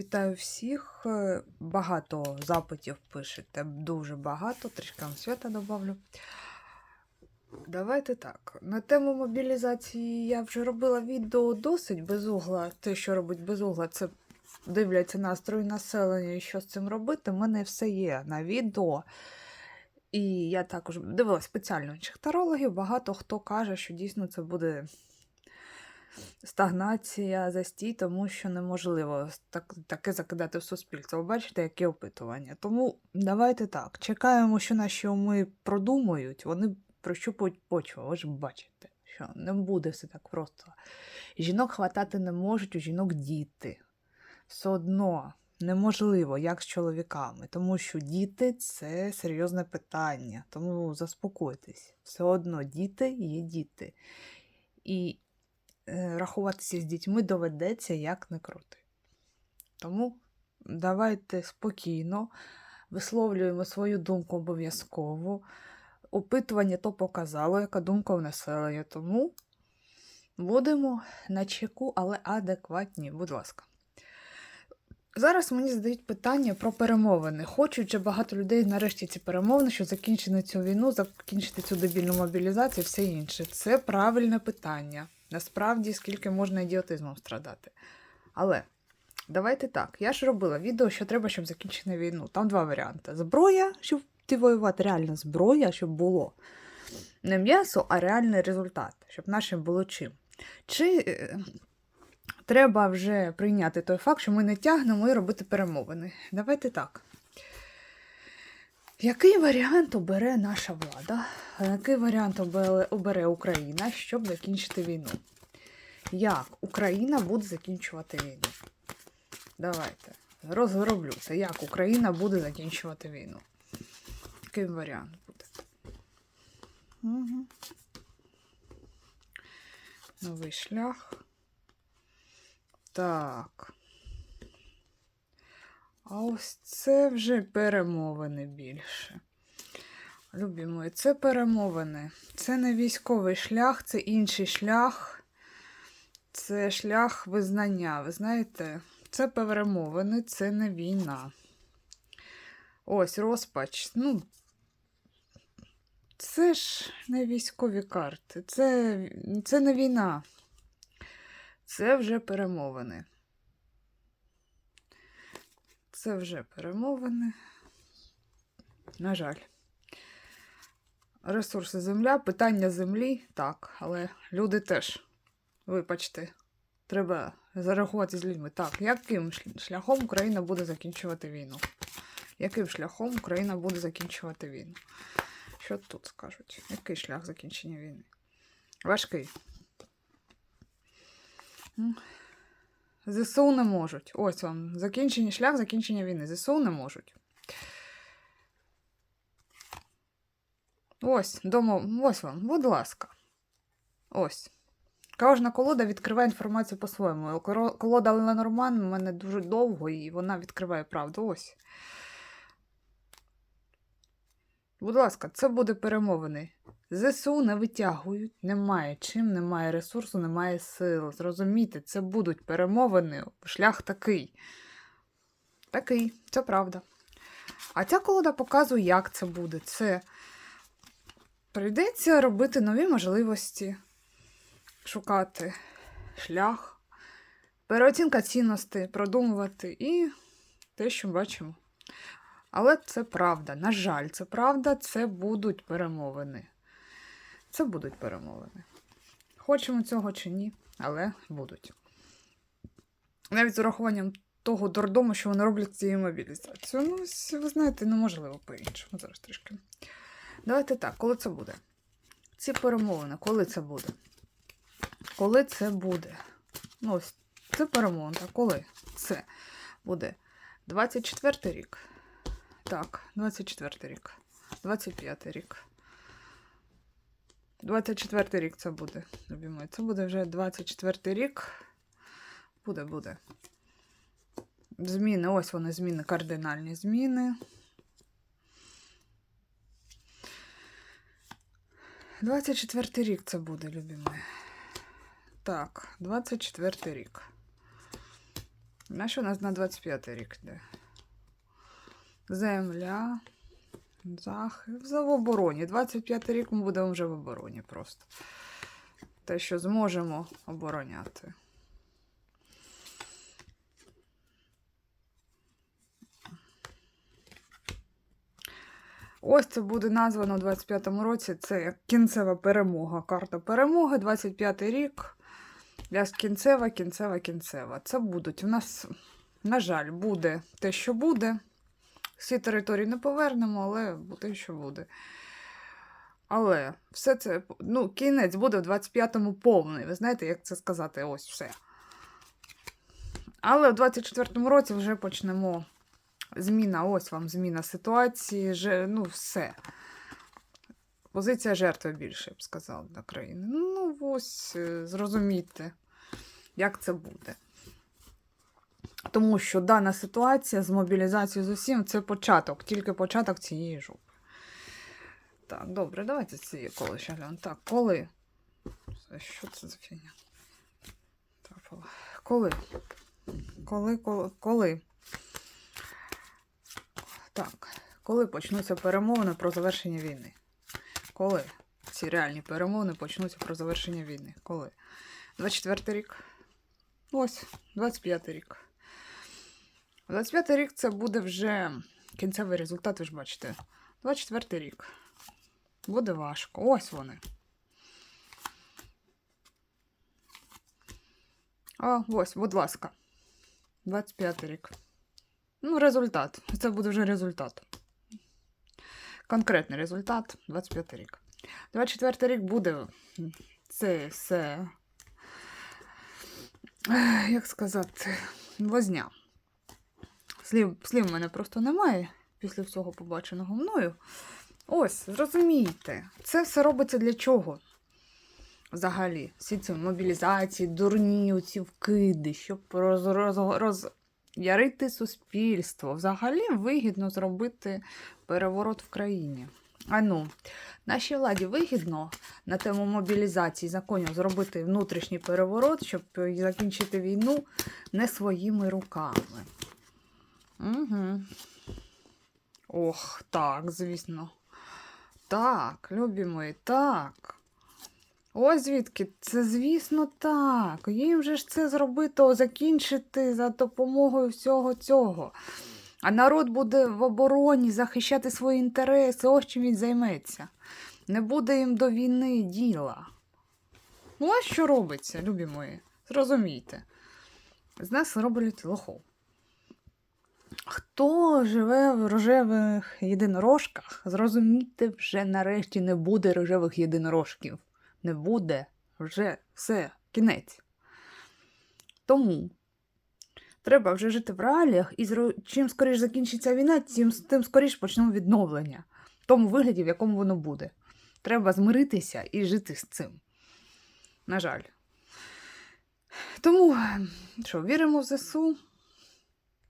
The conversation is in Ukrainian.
Вітаю всіх. Е, Багато запитів пишете, дуже багато, трішки вам свята добавлю. Давайте так. На тему мобілізації я вже робила відео досить без угла. Те, що робить без угла, це дивляться настрої населення і що з цим робити. У мене все є на відео. І я також дивилася спеціально інших. Багато хто каже, що дійсно це буде стагнація, застій, тому що неможливо так, таке закидати в суспільство. Ви бачите, які опитування. Тому давайте так. Чекаємо, що наші уми продумають, вони прощупують почву. Ви ж бачите, що не буде все так просто. Жінок хватати не можуть, у жінок діти. Все одно неможливо, як з чоловіками, тому що діти це серйозне питання. Тому заспокойтесь. Все одно діти є діти. І рахуватися з дітьми доведеться як не крути. Тому давайте спокійно висловлюємо свою думку обов'язково. Опитування то показало, яка думка в населення. Тому будемо на чеку, але адекватні, будь ласка. Зараз мені задають питання про перемовини. Хочуть же багато людей нарешті ці перемовини, щоб закінчити цю війну, закінчити цю дебільну мобілізацію і все інше. Це правильне питання. Насправді, скільки можна ідіотизмом страдати. Але давайте так. Я ж робила відео, що треба, щоб закінчити війну. Там два варіанти: зброя, щоб ти воювати, реальна зброя, щоб було. Не м'ясо, а реальний результат, щоб нашим було чим. Чи е, треба вже прийняти той факт, що ми не тягнемо і робити перемовини. Давайте так. Який варіант обере наша влада? А Який варіант обере Україна, щоб закінчити війну? Як Україна буде закінчувати війну? Давайте. Розроблю це. Як Україна буде закінчувати війну? Який варіант буде? Угу. Новий шлях. Так. А ось це вже перемовини більше. Любі мої, це перемовини. Це не військовий шлях, це інший шлях. Це шлях визнання. Ви знаєте, це перемовини, це не війна. Ось розпач. Ну, це ж не військові карти. Це, це не війна. Це вже перемовини. Це вже перемовини. На жаль. Ресурси земля, питання землі, так, але люди теж, вибачте, треба зарахувати з людьми. Так, яким шляхом Україна буде закінчувати війну? Яким шляхом Україна буде закінчувати війну? Що тут скажуть? Який шлях закінчення війни? Важкий. ЗСУ не можуть. Ось вам. Закінчення, шлях закінчення війни. ЗСУ не можуть. Ось, домо, ось вам, будь ласка. Ось. Кожна колода відкриває інформацію по-своєму. Колода Ленорман у мене дуже довго, і вона відкриває правду. Ось. Будь ласка, це буде перемовини. ЗСУ не витягують, немає чим, немає ресурсу, немає сил. Зрозумійте, це будуть перемовини. Шлях такий. Такий, це правда. А ця колода показує, як це буде. Це прийдеться робити нові можливості, шукати шлях, переоцінка цінностей, продумувати і те, що бачимо. Але це правда. На жаль, це правда, це будуть перемовини. Це будуть перемовини. Хочемо цього чи ні, але будуть. Навіть з урахуванням того дурдому, що вони роблять цією мобілізацією. Ну, ви знаєте, неможливо по-іншому. Зараз трішки. Давайте так, коли це буде? Ці перемовини, коли це буде? Коли це буде? Ну, ось це перемовини, а коли це буде? 24 рік. Так, 24 рік. 25 рік. 24 рік це буде, любі мої. Це буде вже 24 рік. Буде, буде. Зміни, ось вони зміни, кардинальні зміни. 24 рік це буде, любі мої. Так, 24 рік. На у нас на 25 рік йде? Земля. Захист. За в обороні. 25 рік ми будемо вже в обороні просто. Те, що зможемо обороняти. Ось це буде названо у 25-му році. Це як кінцева перемога. Карта перемоги, 25-й рік. Я кінцева, кінцева, кінцева. Це будуть. У нас, на жаль, буде те, що буде. Всі території не повернемо, але те, що буде. Але все це, ну, кінець буде в 25-му повний. Ви знаєте, як це сказати? Ось все. Але в 24-му році вже почнемо зміна, ось вам зміна ситуації, же, ну, все. Позиція жертви більше, я б сказав, для країни. Ну, ось, е, зрозумійте, як це буде. Тому що дана ситуація з мобілізацією з усім це початок, тільки початок цієї жопи. Так, добре, давайте цієї коли ще глянемо. Так, коли? Що це за фігня? Коли? Коли, коли, коли? Так, коли почнуться перемовини про завершення війни? Коли ці реальні перемовини почнуться про завершення війни? Коли? 24 рік. Ось, 25 рік. 25 рік це буде вже кінцевий результат, ви ж бачите. 24 рік. Буде важко. Ось вони. А, ось, будь ласка. 25 рік. Ну, результат. Це буде вже результат. Конкретний результат 25 рік. 24 рік буде це все. Як сказати, возня. Слів, слів в мене просто немає після всього побаченого мною. Ось, зрозумійте, це все робиться для чого? Взагалі, всі ці мобілізації, дурні, оці вкиди, щоб роз, роз, роз, ярити суспільство. Взагалі вигідно зробити переворот в країні. А ну, нашій владі вигідно на тему мобілізації законів зробити внутрішній переворот, щоб закінчити війну не своїми руками. Угу. Ох, так, звісно. Так, любі мої, так. Ось звідки, це, звісно, так. Їм же ж це зробити, закінчити за допомогою всього цього. А народ буде в обороні захищати свої інтереси, ось чим він займеться. Не буде їм до війни діла. Ну, ось що робиться, любі мої. Зрозумійте. З нас роблять лохов. Хто живе в рожевих єдинорожках, зрозумійте, вже нарешті не буде рожевих єдинорожків. Не буде вже все, кінець. Тому треба вже жити в реаліях, і чим скоріш закінчиться війна, тим, тим скоріш почнемо відновлення в тому вигляді, в якому воно буде. Треба змиритися і жити з цим. На жаль. Тому, що, віримо в ЗСУ,